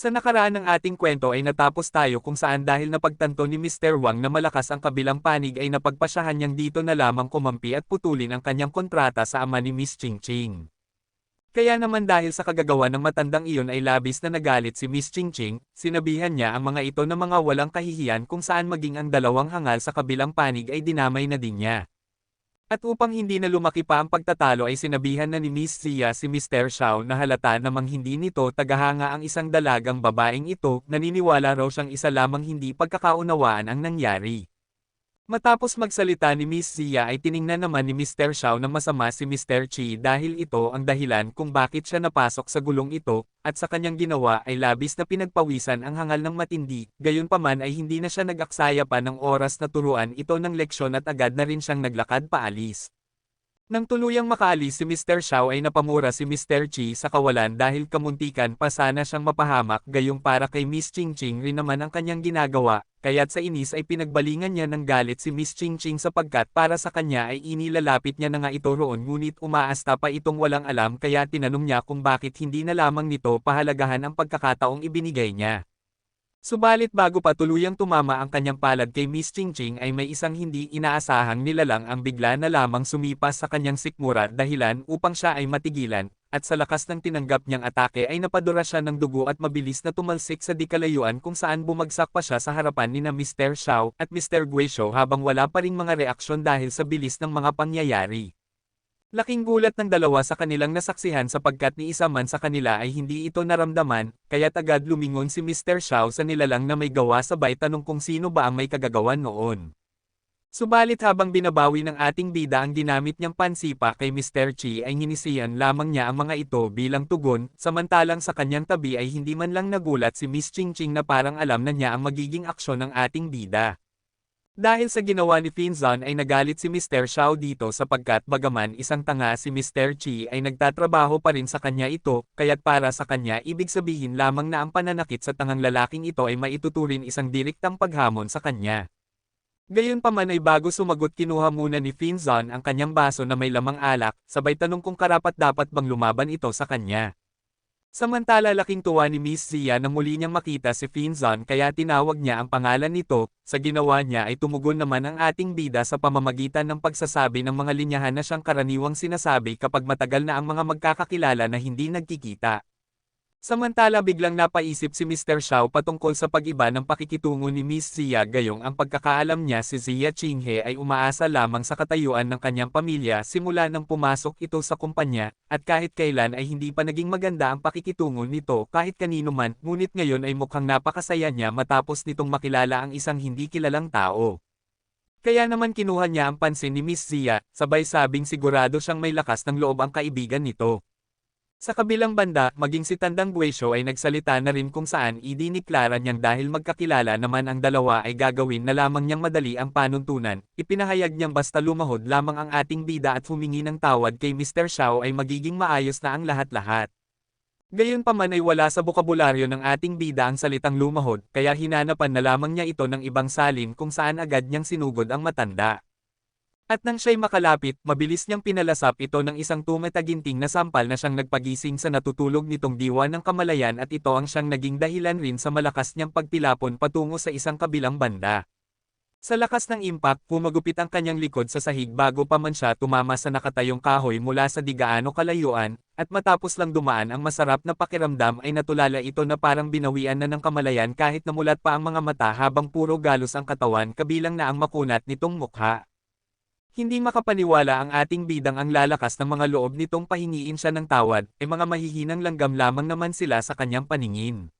Sa nakaraan ng ating kwento ay natapos tayo kung saan dahil napagtanto ni Mr. Wang na malakas ang kabilang panig ay napagpasyahan niyang dito na lamang kumampi at putulin ang kanyang kontrata sa ama ni Miss Ching Ching. Kaya naman dahil sa kagagawa ng matandang iyon ay labis na nagalit si Miss Ching Ching, sinabihan niya ang mga ito na mga walang kahihiyan kung saan maging ang dalawang hangal sa kabilang panig ay dinamay na din niya. At upang hindi na lumaki pa ang pagtatalo ay sinabihan na ni Miss Zia si Mr. Xiao na halata namang hindi nito tagahanga ang isang dalagang babaeng ito, naniniwala raw siyang isa lamang hindi pagkakaunawaan ang nangyari. Matapos magsalita ni Miss Zia ay tiningnan naman ni Mr. Xiao na masama si Mr. Chi dahil ito ang dahilan kung bakit siya napasok sa gulong ito, at sa kanyang ginawa ay labis na pinagpawisan ang hangal ng matindi, gayon paman ay hindi na siya nag-aksaya pa ng oras na turuan ito ng leksyon at agad na rin siyang naglakad paalis. Nang tuluyang makaalis si Mr. Xiao ay napamura si Mr. Chi sa kawalan dahil kamuntikan pa sana siyang mapahamak gayong para kay Miss Ching Ching rin naman ang kanyang ginagawa, kaya't sa inis ay pinagbalingan niya ng galit si Miss Ching Ching sapagkat para sa kanya ay inilalapit niya na nga ito roon ngunit umaasta pa itong walang alam kaya tinanong niya kung bakit hindi na lamang nito pahalagahan ang pagkakataong ibinigay niya. Subalit bago pa tuluyang tumama ang kanyang palad kay Miss Ching Ching ay may isang hindi inaasahang nilalang ang bigla na lamang sumipas sa kanyang sikmura dahilan upang siya ay matigilan, at sa lakas ng tinanggap niyang atake ay napadura siya ng dugo at mabilis na tumalsik sa dikalayuan kung saan bumagsak pa siya sa harapan ni na Mr. Xiao at Mr. Guizhou habang wala pa ring mga reaksyon dahil sa bilis ng mga pangyayari. Laking gulat ng dalawa sa kanilang nasaksihan sapagkat ni isa man sa kanila ay hindi ito naramdaman, kaya't agad lumingon si Mr. Xiao sa nilalang na may gawa sabay tanong kung sino ba ang may kagagawan noon. Subalit habang binabawi ng ating bida ang ginamit niyang pansipa kay Mr. Chi ay hinisiyan lamang niya ang mga ito bilang tugon, samantalang sa kanyang tabi ay hindi man lang nagulat si Miss Ching Ching na parang alam na niya ang magiging aksyon ng ating bida. Dahil sa ginawa ni Finzon ay nagalit si Mr. Xiao dito sapagkat bagaman isang tanga si Mr. Chi ay nagtatrabaho pa rin sa kanya ito, kaya't para sa kanya ibig sabihin lamang na ang pananakit sa tangang lalaking ito ay maituturin isang direktang paghamon sa kanya. Gayunpaman ay bago sumagot kinuha muna ni Finzon ang kanyang baso na may lamang alak, sabay tanong kung karapat dapat bang lumaban ito sa kanya. Samantala laking tuwa ni Miss Zia na muli niyang makita si Finzon kaya tinawag niya ang pangalan nito, sa ginawa niya ay tumugon naman ang ating bida sa pamamagitan ng pagsasabi ng mga linyahan na siyang karaniwang sinasabi kapag matagal na ang mga magkakakilala na hindi nagkikita. Samantala biglang napaisip si Mr. Xiao patungkol sa pag-iba ng pakikitungo ni Miss Zia gayong ang pagkakaalam niya si Zia Qinghe ay umaasa lamang sa katayuan ng kanyang pamilya simula nang pumasok ito sa kumpanya, at kahit kailan ay hindi pa naging maganda ang pakikitungo nito kahit kanino man, ngunit ngayon ay mukhang napakasaya niya matapos nitong makilala ang isang hindi kilalang tao. Kaya naman kinuha niya ang pansin ni Miss Zia, sabay sabing sigurado siyang may lakas ng loob ang kaibigan nito. Sa kabilang banda, maging si Tandang Guesyo ay nagsalita na rin kung saan idiniklara niyang dahil magkakilala naman ang dalawa ay gagawin na lamang niyang madali ang panuntunan, ipinahayag niyang basta lumahod lamang ang ating bida at humingi ng tawad kay Mr. Xiao ay magiging maayos na ang lahat-lahat. Gayunpaman ay wala sa bokabularyo ng ating bida ang salitang lumahod, kaya hinanapan na lamang niya ito ng ibang salin kung saan agad niyang sinugod ang matanda. At nang siya'y makalapit, mabilis niyang pinalasap ito ng isang tumataginting na sampal na siyang nagpagising sa natutulog nitong diwa ng kamalayan at ito ang siyang naging dahilan rin sa malakas niyang pagpilapon patungo sa isang kabilang banda. Sa lakas ng impact, pumagupit ang kanyang likod sa sahig bago pa man siya tumama sa nakatayong kahoy mula sa digaano kalayuan, at matapos lang dumaan ang masarap na pakiramdam ay natulala ito na parang binawian na ng kamalayan kahit namulat pa ang mga mata habang puro galos ang katawan kabilang na ang makunat nitong mukha. Hindi makapaniwala ang ating bidang ang lalakas ng mga loob nitong pahingiin siya ng tawad, e mga mahihinang langgam lamang naman sila sa kanyang paningin.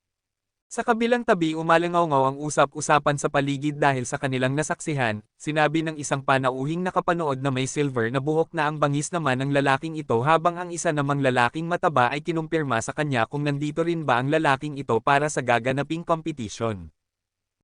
Sa kabilang tabi umalangaw ang usap-usapan sa paligid dahil sa kanilang nasaksihan, sinabi ng isang panauhing nakapanood na may silver na buhok na ang bangis naman ng lalaking ito habang ang isa namang lalaking mataba ay kinumpirma sa kanya kung nandito rin ba ang lalaking ito para sa gaganaping competition.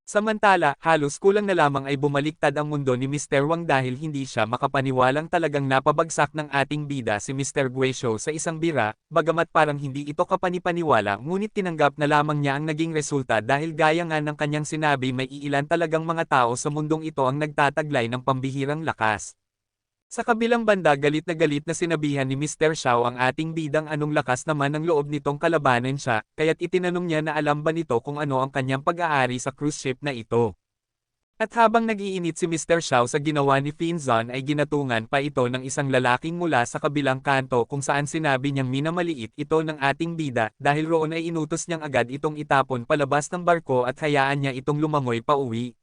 Samantala, halos kulang na lamang ay bumaliktad ang mundo ni Mr. Wang dahil hindi siya makapaniwalang talagang napabagsak ng ating bida si Mr. Guizhou sa isang bira, bagamat parang hindi ito kapanipaniwala ngunit tinanggap na lamang niya ang naging resulta dahil gaya nga ng kanyang sinabi may iilan talagang mga tao sa mundong ito ang nagtataglay ng pambihirang lakas. Sa kabilang banda galit na galit na sinabihan ni Mr. Xiao ang ating bidang anong lakas naman ng loob nitong kalabanan siya, kaya't itinanong niya na alam ba nito kung ano ang kanyang pag-aari sa cruise ship na ito. At habang nag-iinit si Mr. Xiao sa ginawa ni Finzon ay ginatungan pa ito ng isang lalaking mula sa kabilang kanto kung saan sinabi niyang minamaliit ito ng ating bida dahil roon ay inutos niyang agad itong itapon palabas ng barko at hayaan niya itong lumangoy pa uwi.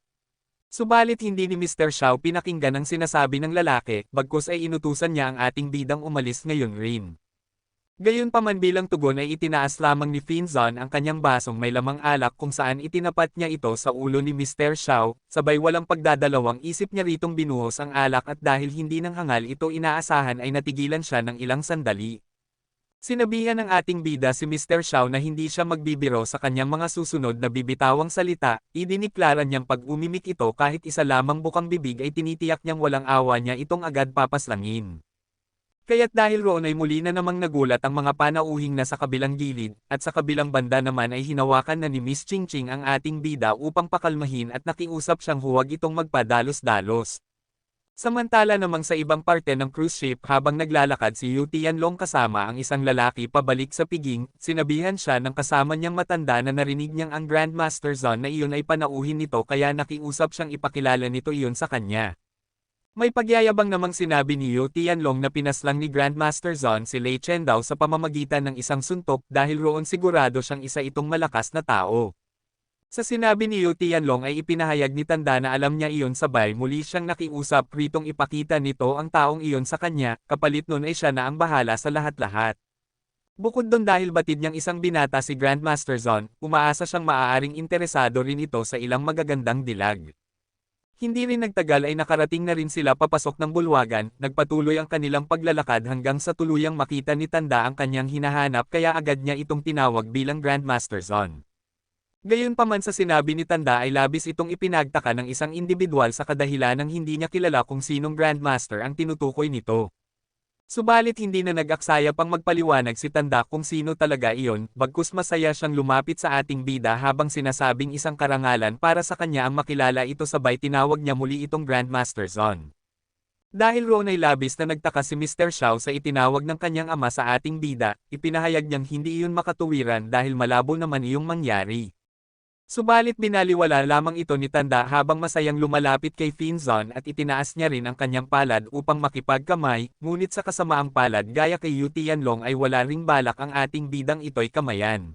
Subalit hindi ni Mr. Xiao pinakinggan ang sinasabi ng lalaki, bagkus ay inutusan niya ang ating bidang umalis ngayon rin. Gayunpaman bilang tugon ay itinaas lamang ni Finzon ang kanyang basong may lamang alak kung saan itinapat niya ito sa ulo ni Mr. Xiao, sabay walang pagdadalawang isip niya ritong binuhos ang alak at dahil hindi nang hangal ito inaasahan ay natigilan siya ng ilang sandali. Sinabihan ng ating bida si Mr. Xiao na hindi siya magbibiro sa kanyang mga susunod na bibitawang salita, idiniklara niyang pag umimik ito kahit isa lamang bukang bibig ay tinitiyak niyang walang awa niya itong agad papaslangin. Kaya't dahil roon ay muli na namang nagulat ang mga panauhing na sa kabilang gilid, at sa kabilang banda naman ay hinawakan na ni Miss Ching Ching ang ating bida upang pakalmahin at nakiusap siyang huwag itong magpadalos-dalos. Samantala namang sa ibang parte ng cruise ship habang naglalakad si Yu Tianlong kasama ang isang lalaki pabalik sa piging, sinabihan siya ng kasama niyang matanda na narinig niyang ang Grandmaster Zon na iyon ay panauhin nito kaya nakiusap siyang ipakilala nito iyon sa kanya. May pagyayabang namang sinabi ni Yu Tianlong na pinaslang ni Grandmaster Zon si Lei Chen daw sa pamamagitan ng isang suntok dahil roon sigurado siyang isa itong malakas na tao. Sa sinabi ni Yu Tianlong ay ipinahayag ni Tanda na alam niya iyon sabay muli siyang nakiusap ritong ipakita nito ang taong iyon sa kanya, kapalit nun ay siya na ang bahala sa lahat-lahat. Bukod doon dahil batid niyang isang binata si Grandmaster Zon, umaasa siyang maaaring interesado rin ito sa ilang magagandang dilag. Hindi rin nagtagal ay nakarating na rin sila papasok ng bulwagan, nagpatuloy ang kanilang paglalakad hanggang sa tuluyang makita ni Tanda ang kanyang hinahanap kaya agad niya itong tinawag bilang Grandmaster Zon. Gayunpaman sa sinabi ni Tanda ay labis itong ipinagtaka ng isang individual sa kadahilan ng hindi niya kilala kung sinong Grandmaster ang tinutukoy nito. Subalit hindi na nag-aksaya pang magpaliwanag si Tanda kung sino talaga iyon, bagkus masaya siyang lumapit sa ating bida habang sinasabing isang karangalan para sa kanya ang makilala ito sabay tinawag niya muli itong Grandmaster Zon. Dahil roon ay labis na nagtaka si Mr. Xiao sa itinawag ng kanyang ama sa ating bida, ipinahayag niyang hindi iyon makatuwiran dahil malabo naman iyong mangyari. Subalit binaliwala lamang ito ni Tanda habang masayang lumalapit kay Finzon at itinaas niya rin ang kanyang palad upang makipagkamay, ngunit sa kasamaang palad gaya kay Yu Tianlong ay wala ring balak ang ating bidang ito'y kamayan.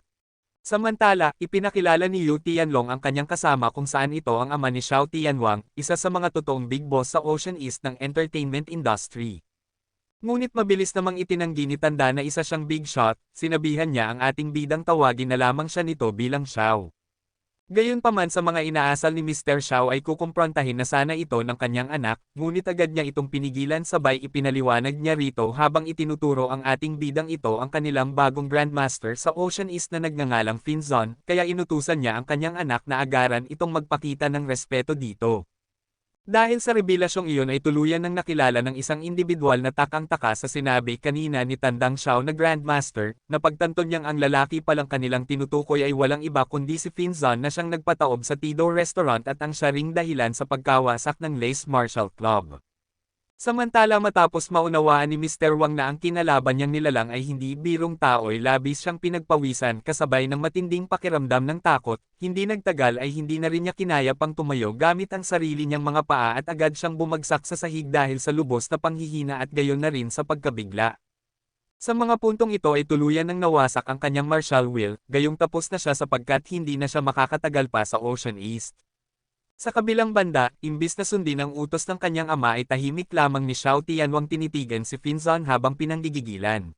Samantala, ipinakilala ni Yu Tianlong ang kanyang kasama kung saan ito ang ama ni Xiao Tianwang, isa sa mga totoong big boss sa Ocean East ng entertainment industry. Ngunit mabilis namang itinanggi ni Tanda na isa siyang big shot, sinabihan niya ang ating bidang tawagin na lamang siya nito bilang Xiao. Gayunpaman sa mga inaasal ni Mr. Xiao ay kukumprontahin na sana ito ng kanyang anak, ngunit agad niya itong pinigilan sabay ipinaliwanag niya rito habang itinuturo ang ating bidang ito ang kanilang bagong Grandmaster sa Ocean East na nagngangalang Finzon, kaya inutusan niya ang kanyang anak na agaran itong magpakita ng respeto dito. Dahil sa revelasyong iyon ay tuluyan ng nakilala ng isang individual na takang-taka sa sinabi kanina ni Tandang Xiao na Grandmaster, na pagtanto niyang ang lalaki palang kanilang tinutukoy ay walang iba kundi si Finzon na siyang nagpataob sa Tido Restaurant at ang siya dahilan sa pagkawasak ng Lace Martial Club. Samantala matapos maunawaan ni Mr. Wang na ang kinalaban niyang nilalang ay hindi birong tao ay labis siyang pinagpawisan kasabay ng matinding pakiramdam ng takot, hindi nagtagal ay hindi na rin niya kinaya pang tumayo gamit ang sarili niyang mga paa at agad siyang bumagsak sa sahig dahil sa lubos na panghihina at gayon na rin sa pagkabigla. Sa mga puntong ito ay tuluyan ng nawasak ang kanyang martial will, gayong tapos na siya sapagkat hindi na siya makakatagal pa sa Ocean East. Sa kabilang banda, imbis na sundin ang utos ng kanyang ama ay tahimik lamang ni Xiao Tianwang tinitigan si Finzon habang pinanggigigilan.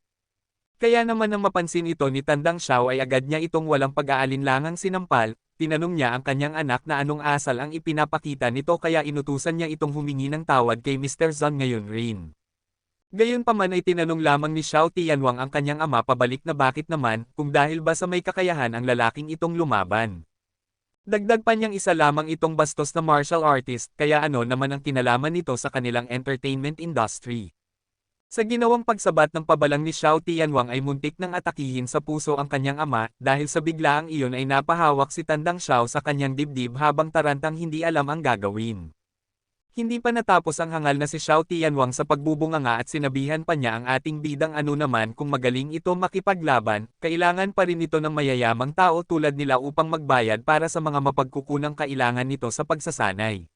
Kaya naman nang mapansin ito ni Tandang Xiao ay agad niya itong walang pag-aalinlangang sinampal, tinanong niya ang kanyang anak na anong asal ang ipinapakita nito kaya inutusan niya itong humingi ng tawad kay Mr. Zon ngayon rin. Gayunpaman ay tinanong lamang ni Xiao Tianwang ang kanyang ama pabalik na bakit naman, kung dahil ba sa may kakayahan ang lalaking itong lumaban. Dagdag pa niyang isa lamang itong bastos na martial artist, kaya ano naman ang kinalaman nito sa kanilang entertainment industry. Sa ginawang pagsabat ng pabalang ni Xiao Tianwang ay muntik nang atakihin sa puso ang kanyang ama, dahil sa biglaang iyon ay napahawak si Tandang Xiao sa kanyang dibdib habang tarantang hindi alam ang gagawin. Hindi pa natapos ang hangal na si Xiao Tianwang sa pagbubunganga at sinabihan pa niya ang ating bidang ano naman kung magaling ito makipaglaban, kailangan pa rin ito ng mayayamang tao tulad nila upang magbayad para sa mga mapagkukunang kailangan nito sa pagsasanay.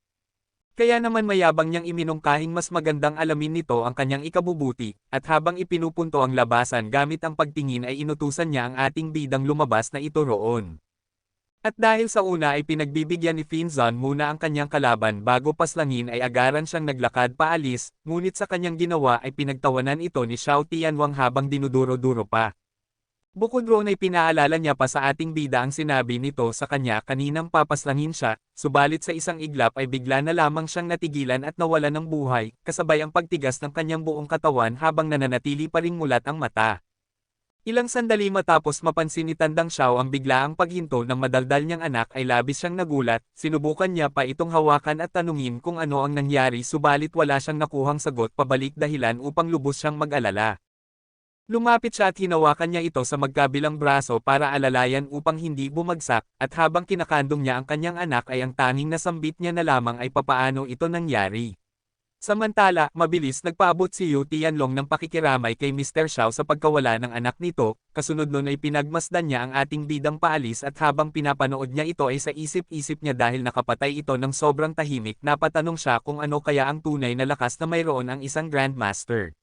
Kaya naman mayabang niyang iminungkahing mas magandang alamin nito ang kanyang ikabubuti, at habang ipinupunto ang labasan gamit ang pagtingin ay inutusan niya ang ating bidang lumabas na ito roon. At dahil sa una ay pinagbibigyan ni Finzon muna ang kanyang kalaban bago paslangin ay agaran siyang naglakad paalis, ngunit sa kanyang ginawa ay pinagtawanan ito ni Xiao Tianwang habang dinuduro-duro pa. Bukod roon ay pinaalala niya pa sa ating bida ang sinabi nito sa kanya kaninang papaslangin siya, subalit sa isang iglap ay bigla na lamang siyang natigilan at nawala ng buhay, kasabay ang pagtigas ng kanyang buong katawan habang nananatili pa ring mulat ang mata. Ilang sandali matapos mapansin ni Tandang Xiao ang biglaang paghinto ng madaldal niyang anak ay labis siyang nagulat, sinubukan niya pa itong hawakan at tanungin kung ano ang nangyari subalit wala siyang nakuhang sagot pabalik dahilan upang lubos siyang mag-alala. Lumapit siya at hinawakan niya ito sa magkabilang braso para alalayan upang hindi bumagsak, at habang kinakandong niya ang kanyang anak ay ang tanging nasambit niya na lamang ay papaano ito nangyari. Samantala, mabilis nagpaabot si Yu Tianlong ng pakikiramay kay Mr. Xiao sa pagkawala ng anak nito, kasunod nun ay pinagmasdan niya ang ating bidang paalis at habang pinapanood niya ito ay sa isip-isip niya dahil nakapatay ito ng sobrang tahimik napatanong siya kung ano kaya ang tunay na lakas na mayroon ang isang Grandmaster.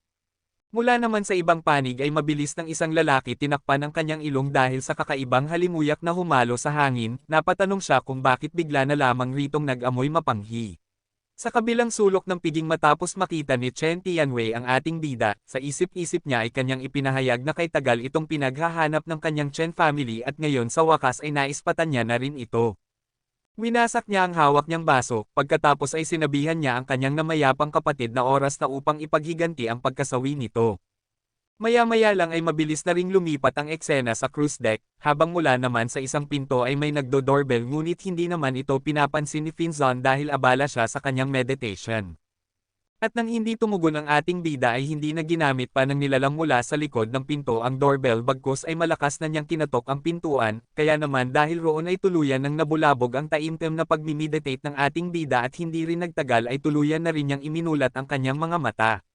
Mula naman sa ibang panig ay mabilis ng isang lalaki tinakpan ang kanyang ilong dahil sa kakaibang halimuyak na humalo sa hangin, napatanong siya kung bakit bigla na lamang ritong nag-amoy mapanghi. Sa kabilang sulok ng piging matapos makita ni Chen Tianwei ang ating bida, sa isip-isip niya ay kanyang ipinahayag na kay tagal itong pinaghahanap ng kanyang Chen family at ngayon sa wakas ay naispatan niya na rin ito. Winasak niya ang hawak niyang baso, pagkatapos ay sinabihan niya ang kanyang namayapang kapatid na oras na upang ipaghiganti ang pagkasawi nito. Maya-maya lang ay mabilis na ring lumipat ang eksena sa cruise deck, habang mula naman sa isang pinto ay may nagdo-doorbell ngunit hindi naman ito pinapansin ni Finzon dahil abala siya sa kanyang meditation. At nang hindi tumugon ang ating bida ay hindi na ginamit pa ng nilalang mula sa likod ng pinto ang doorbell bagkus ay malakas na niyang kinatok ang pintuan, kaya naman dahil roon ay tuluyan ng nabulabog ang taimtim na pagmimeditate ng ating bida at hindi rin nagtagal ay tuluyan na rin niyang iminulat ang kanyang mga mata.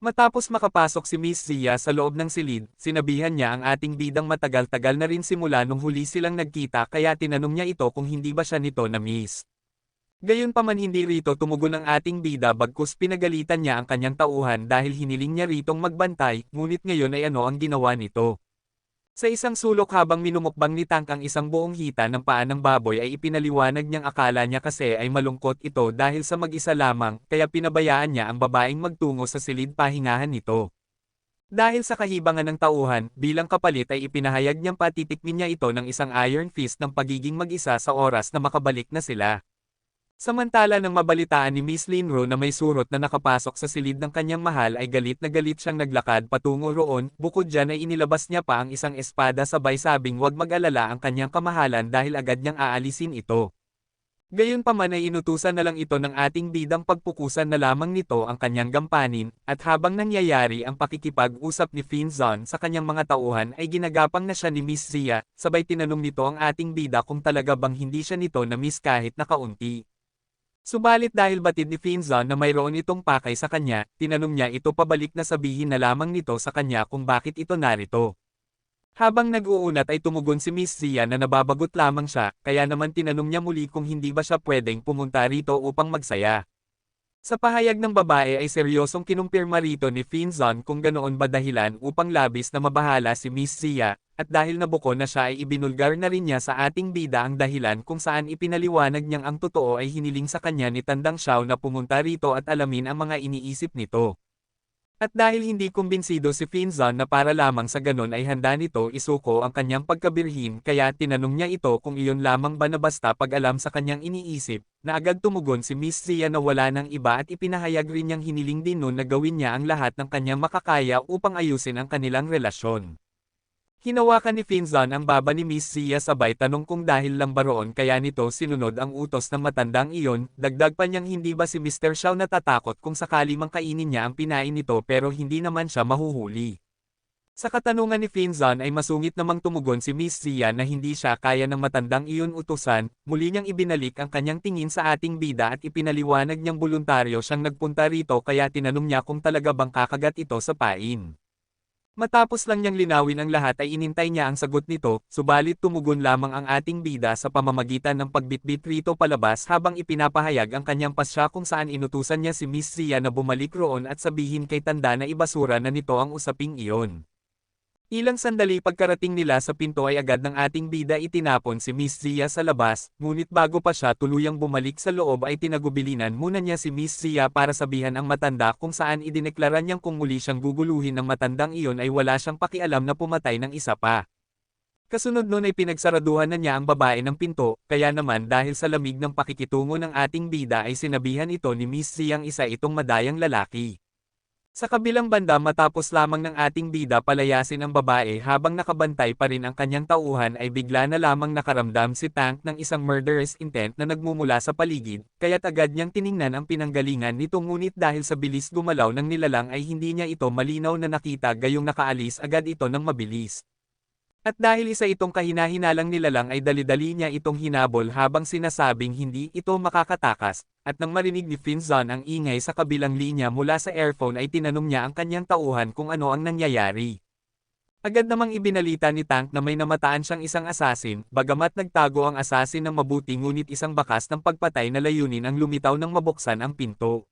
Matapos makapasok si Miss Zia sa loob ng silid, sinabihan niya ang ating bidang matagal-tagal na rin simula nung huli silang nagkita kaya tinanong niya ito kung hindi ba siya nito na miss. Gayunpaman hindi rito tumugon ang ating bida bagkus pinagalitan niya ang kanyang tauhan dahil hiniling niya ritong magbantay, ngunit ngayon ay ano ang ginawa nito. Sa isang sulok habang minumukbang ni Tank ang isang buong hita ng paa ng baboy ay ipinaliwanag niyang akala niya kasi ay malungkot ito dahil sa mag-isa lamang, kaya pinabayaan niya ang babaeng magtungo sa silid pahingahan nito. Dahil sa kahibangan ng tauhan, bilang kapalit ay ipinahayag niyang patitikmin niya ito ng isang iron fist ng pagiging mag-isa sa oras na makabalik na sila. Samantala nang mabalitaan ni Miss Linro na may surot na nakapasok sa silid ng kanyang mahal ay galit na galit siyang naglakad patungo roon, bukod dyan ay inilabas niya pa ang isang espada sabay sabing huwag mag-alala ang kanyang kamahalan dahil agad niyang aalisin ito. Gayunpaman ay inutusan na lang ito ng ating bidang pagpukusan na lamang nito ang kanyang gampanin, at habang nangyayari ang pakikipag-usap ni Finzon sa kanyang mga tauhan ay ginagapang na siya ni Miss Zia, sabay tinanong nito ang ating bida kung talaga bang hindi siya nito na miss kahit na kaunti. Subalit dahil batid ni Finzon na mayroon itong pakay sa kanya, tinanong niya ito pabalik na sabihin na lamang nito sa kanya kung bakit ito narito. Habang nag-uunat ay tumugon si Miss Zia na nababagot lamang siya, kaya naman tinanong niya muli kung hindi ba siya pwedeng pumunta rito upang magsaya. Sa pahayag ng babae ay seryosong kinumpirma rito ni Finzon kung ganoon ba dahilan upang labis na mabahala si Miss Zia, at dahil nabuko na siya ay ibinulgar na rin niya sa ating bida ang dahilan kung saan ipinaliwanag niyang ang totoo ay hiniling sa kanya ni Tandang Xiao na pumunta rito at alamin ang mga iniisip nito. At dahil hindi kumbinsido si Finzon na para lamang sa ganon ay handa nito isuko ang kanyang pagkabirhin kaya tinanong niya ito kung iyon lamang ba na basta pag-alam sa kanyang iniisip, na agad tumugon si Miss Zia na wala ng iba at ipinahayag rin niyang hiniling din nun na gawin niya ang lahat ng kanyang makakaya upang ayusin ang kanilang relasyon. Hinawakan ni Finzon ang baba ni Miss Zia sabay tanong kung dahil lang ba roon kaya nito sinunod ang utos ng matandang iyon, dagdag pa niyang hindi ba si Mr. Xiao natatakot kung sakali mang kainin niya ang pinain nito pero hindi naman siya mahuhuli. Sa katanungan ni Finzon ay masungit namang tumugon si Miss Zia na hindi siya kaya ng matandang iyon utusan, muli niyang ibinalik ang kanyang tingin sa ating bida at ipinaliwanag niyang voluntaryo siyang nagpunta rito kaya tinanong niya kung talaga bang kakagat ito sa pain. Matapos lang niyang linawin ang lahat ay inintay niya ang sagot nito, subalit tumugon lamang ang ating bida sa pamamagitan ng pagbitbit rito palabas habang ipinapahayag ang kanyang pasya kung saan inutusan niya si Miss Zia na bumalik roon at sabihin kay tanda na ibasura na nito ang usaping iyon. Ilang sandali pagkarating nila sa pinto ay agad ng ating bida itinapon si Miss Zia sa labas, ngunit bago pa siya tuluyang bumalik sa loob ay tinagubilinan muna niya si Miss Zia para sabihan ang matanda kung saan idineklara niyang kung muli siyang guguluhin ng matandang iyon ay wala siyang pakialam na pumatay ng isa pa. Kasunod nun ay pinagsaraduhan na niya ang babae ng pinto, kaya naman dahil sa lamig ng pakikitungo ng ating bida ay sinabihan ito ni Miss Zia ang isa itong madayang lalaki. Sa kabilang banda matapos lamang ng ating bida palayasin ang babae habang nakabantay pa rin ang kanyang tauhan ay bigla na lamang nakaramdam si Tank ng isang murderous intent na nagmumula sa paligid, kaya't agad niyang tiningnan ang pinanggalingan nito ngunit dahil sa bilis gumalaw ng nilalang ay hindi niya ito malinaw na nakita gayong nakaalis agad ito ng mabilis. At dahil isa itong kahinahinalang nilalang ay dali-dali niya itong hinabol habang sinasabing hindi ito makakatakas, at nang marinig ni Finzon ang ingay sa kabilang linya mula sa earphone ay tinanong niya ang kanyang tauhan kung ano ang nangyayari. Agad namang ibinalita ni Tank na may namataan siyang isang asasin, bagamat nagtago ang asasin ng mabuti ngunit isang bakas ng pagpatay na layunin ang lumitaw nang mabuksan ang pinto.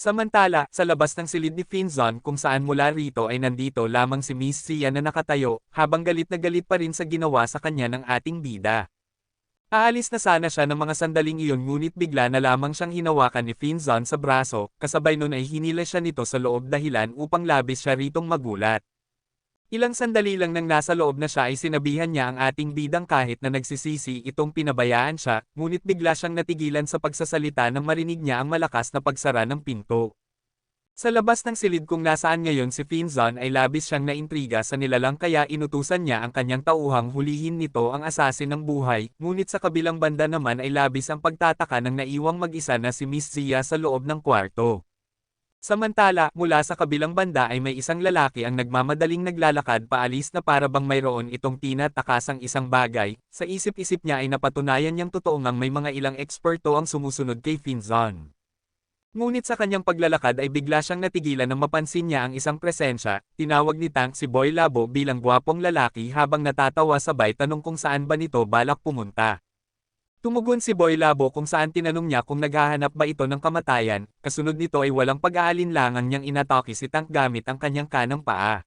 Samantala, sa labas ng silid ni Finzon kung saan mula rito ay nandito lamang si Miss Sia na nakatayo, habang galit na galit pa rin sa ginawa sa kanya ng ating bida. Aalis na sana siya ng mga sandaling iyon ngunit bigla na lamang siyang hinawakan ni Finzon sa braso, kasabay nun ay hinila siya nito sa loob dahilan upang labis siya ritong magulat. Ilang sandali lang nang nasa loob na siya ay sinabihan niya ang ating bidang kahit na nagsisisi itong pinabayaan siya, ngunit bigla siyang natigilan sa pagsasalita nang marinig niya ang malakas na pagsara ng pinto. Sa labas ng silid kung nasaan ngayon si Finzon ay labis siyang naintriga sa nilalang kaya inutusan niya ang kanyang tauhang hulihin nito ang asasin ng buhay, ngunit sa kabilang banda naman ay labis ang pagtataka ng naiwang mag-isa na si Miss Zia sa loob ng kwarto. Samantala, mula sa kabilang banda ay may isang lalaki ang nagmamadaling naglalakad paalis na para bang mayroon itong tinatakasang isang bagay, sa isip-isip niya ay napatunayan niyang totoo ngang may mga ilang eksperto ang sumusunod kay Finzon. Ngunit sa kanyang paglalakad ay bigla siyang natigilan nang mapansin niya ang isang presensya, tinawag ni Tank si Boy Labo bilang gwapong lalaki habang natatawa sabay tanong kung saan ba nito balak pumunta. Tumugon si Boy Labo kung saan tinanong niya kung naghahanap ba ito ng kamatayan, kasunod nito ay walang pag-aalinlangan niyang inatake si Tank gamit ang kanyang kanang paa.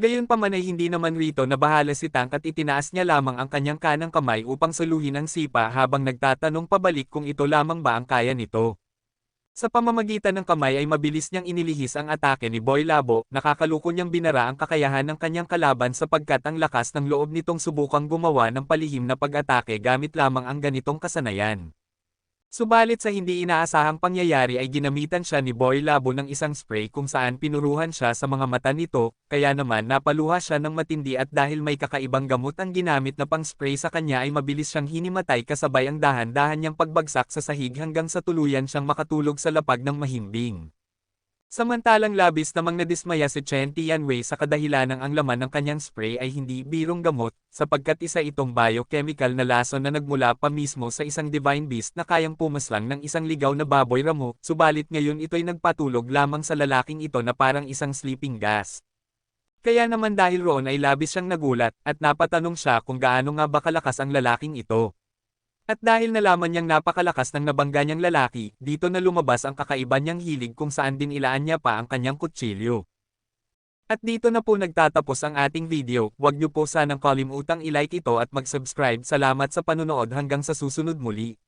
Gayunpaman ay hindi naman rito na bahala si Tank at itinaas niya lamang ang kanyang kanang kamay upang suluhin ang sipa habang nagtatanong pabalik kung ito lamang ba ang kaya nito. Sa pamamagitan ng kamay ay mabilis niyang inilihis ang atake ni Boy Labo, nakakaluko niyang binara ang kakayahan ng kanyang kalaban sapagkat ang lakas ng loob nitong subukang gumawa ng palihim na pag-atake gamit lamang ang ganitong kasanayan. Subalit sa hindi inaasahang pangyayari ay ginamitan siya ni Boy Labo ng isang spray kung saan pinuruhan siya sa mga mata nito, kaya naman napaluha siya ng matindi at dahil may kakaibang gamot ang ginamit na pang-spray sa kanya ay mabilis siyang hinimatay kasabay ang dahan-dahan niyang pagbagsak sa sahig hanggang sa tuluyan siyang makatulog sa lapag ng mahimbing. Samantalang labis namang nadismaya si Chen Tianwei sa kadahilan ng ang laman ng kanyang spray ay hindi birong gamot, sapagkat isa itong biochemical na lason na nagmula pa mismo sa isang divine beast na kayang pumaslang ng isang ligaw na baboy ramo, subalit ngayon ito'y nagpatulog lamang sa lalaking ito na parang isang sleeping gas. Kaya naman dahil roon ay labis siyang nagulat, at napatanong siya kung gaano nga ba kalakas ang lalaking ito. At dahil nalaman niyang napakalakas ng nabangga niyang lalaki, dito na lumabas ang kakaiba niyang hilig kung saan din ilaan niya pa ang kanyang kutsilyo. At dito na po nagtatapos ang ating video, huwag niyo po sanang kalimutang ilike ito at mag-subscribe. Salamat sa panunood hanggang sa susunod muli.